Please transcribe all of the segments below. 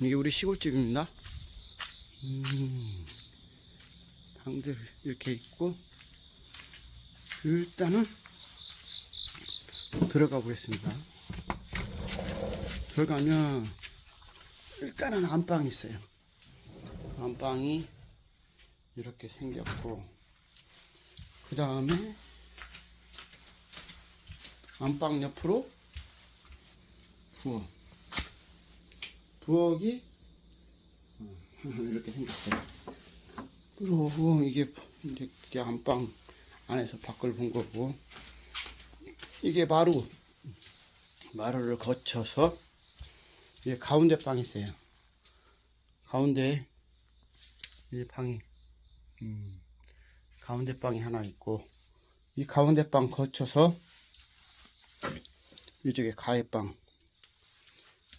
이게 우리 시골집입니다. 음, 방들 이렇게 있고, 일단은 들어가 보겠습니다. 들어가면, 일단은 안방이 있어요. 안방이 이렇게 생겼고, 그 다음에 안방 옆으로 부엌. 부엌이 어, 이렇게 생겼어요. 그리고 이게 이제 이게 안방 안에서 밖을 본 거고 이게 마루 마루를 거쳐서 이게 가운데 방이 있어요. 가운데 이 방이 음, 가운데 방이 하나 있고 이 가운데 방 거쳐서 이쪽에 가해방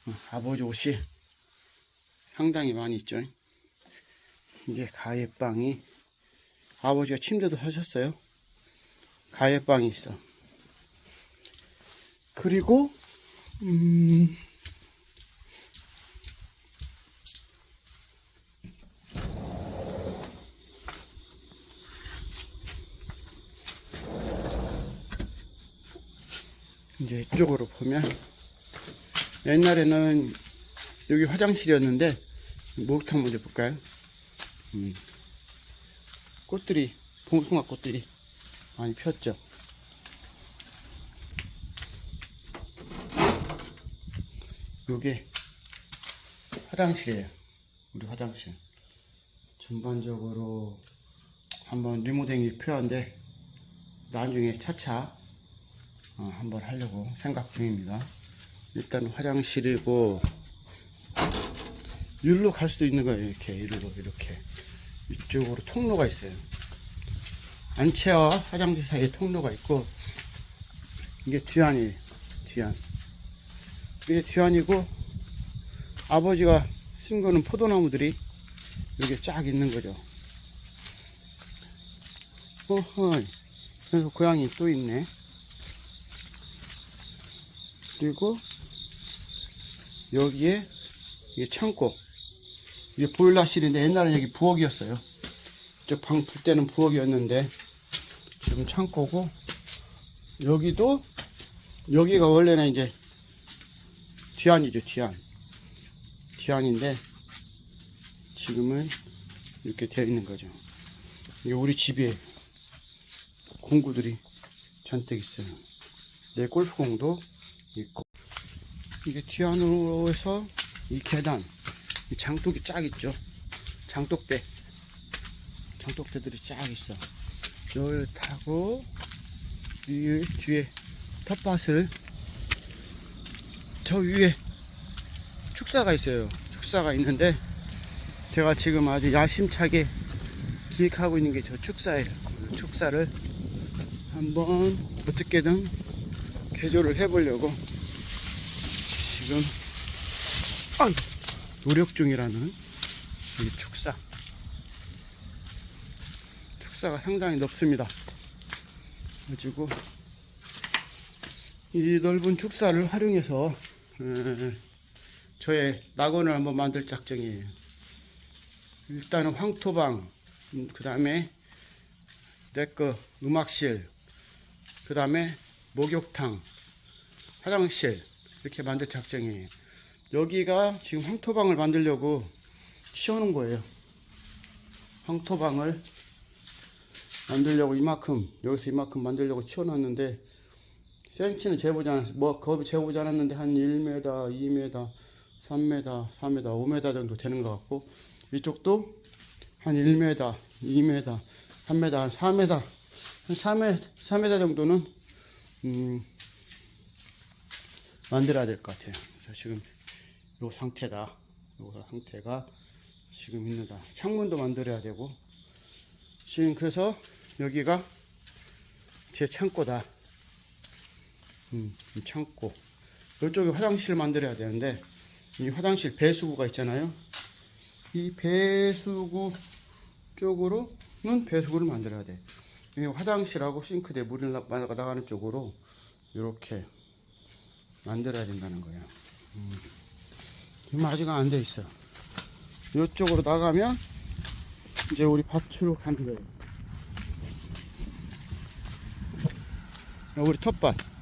어, 아버지 옷이 상당히 많이 있죠. 이게 가해방이 아버지가 침대도 사셨어요. 가해방이 있어. 그리고 음 이제 이쪽으로 보면 옛날에는 여기 화장실이었는데 목욕탕 먼저 볼까요? 음. 꽃들이 봉숭아 꽃들이 많이 폈죠. 요게 화장실이에요. 우리 화장실. 전반적으로 한번 리모델링이 필요한데 나중에 차차 어, 한번 하려고 생각 중입니다. 일단 화장실이고 일로 갈 수도 있는 거예요. 이렇게 일로 이렇게 이쪽으로 통로가 있어요. 안채와 화장실 사이에 통로가 있고 이게 뒤안이에요. 뒤안. 이게 뒤안이고 아버지가 쓴 거는 포도나무들이 여기 쫙 있는 거죠. 어허이. 그래서 고양이 또 있네. 그리고 여기에 이게 창고 이게 보일러실인데 옛날에 여기 부엌이었어요. 저방불 때는 부엌이었는데 지금 창고고 여기도 여기가 원래는 이제 뒤안이죠 뒤안. 뒤안인데 지금은 이렇게 되어 있는 거죠. 이게 우리 집에 공구들이 잔뜩 있어요. 내 골프공도 있고. 이게 뒤안으로 해서 이 계단 이 장독이 쫙 있죠? 장독대. 장독대들이 쫙 있어. 이걸 타고 이 뒤에 텃밭을 저 위에 축사가 있어요. 축사가 있는데 제가 지금 아주 야심차게 기획하고 있는 게 저 축사예요. 축사를 한번 어떻게든 개조를 해보려고 지금 아이, 노력 중이라는 이 축사. 축사가 상당히 넓습니다. 가지고 이 넓은 축사를 활용해서 에, 저의 낙원을 한번 만들 작정이에요. 일단은 황토방 그 다음에 내거 음악실 그 다음에 목욕탕 화장실 이렇게 만들 작정이에요. 여기가 지금 황토방을 만들려고 치워놓은 거예요. 황토방을 만들려고 이만큼 여기서 이만큼 만들려고 치워놨는데 센치는 재보지 않았어요. 뭐 겁이 재보지 않았는데 한 1m, 2m, 3m, 4m, 5m 정도 되는 것 같고 이쪽도 한 1m, 2m, 3m, 한 4m, 한 3m, 3m 정도는 음, 만들어야 될 것 같아요. 그래서 지금 요 상태다. 요 상태가 지금 있는다. 창문도 만들어야 되고 지금 그래서 여기가 제 창고다. 음, 이 창고. 이쪽에 화장실 만들어야 되는데 이 화장실 배수구가 있잖아요. 이 배수구 쪽으로는 배수구를 만들어야 돼. 이 화장실하고 싱크대 물이 나- 나가는 쪽으로 이렇게 만들어야 된다는 거예요. 음. 아직 안돼 있어. 이쪽으로 나가면 이제 우리 밭으로 가는 거예요. 우리 텃밭.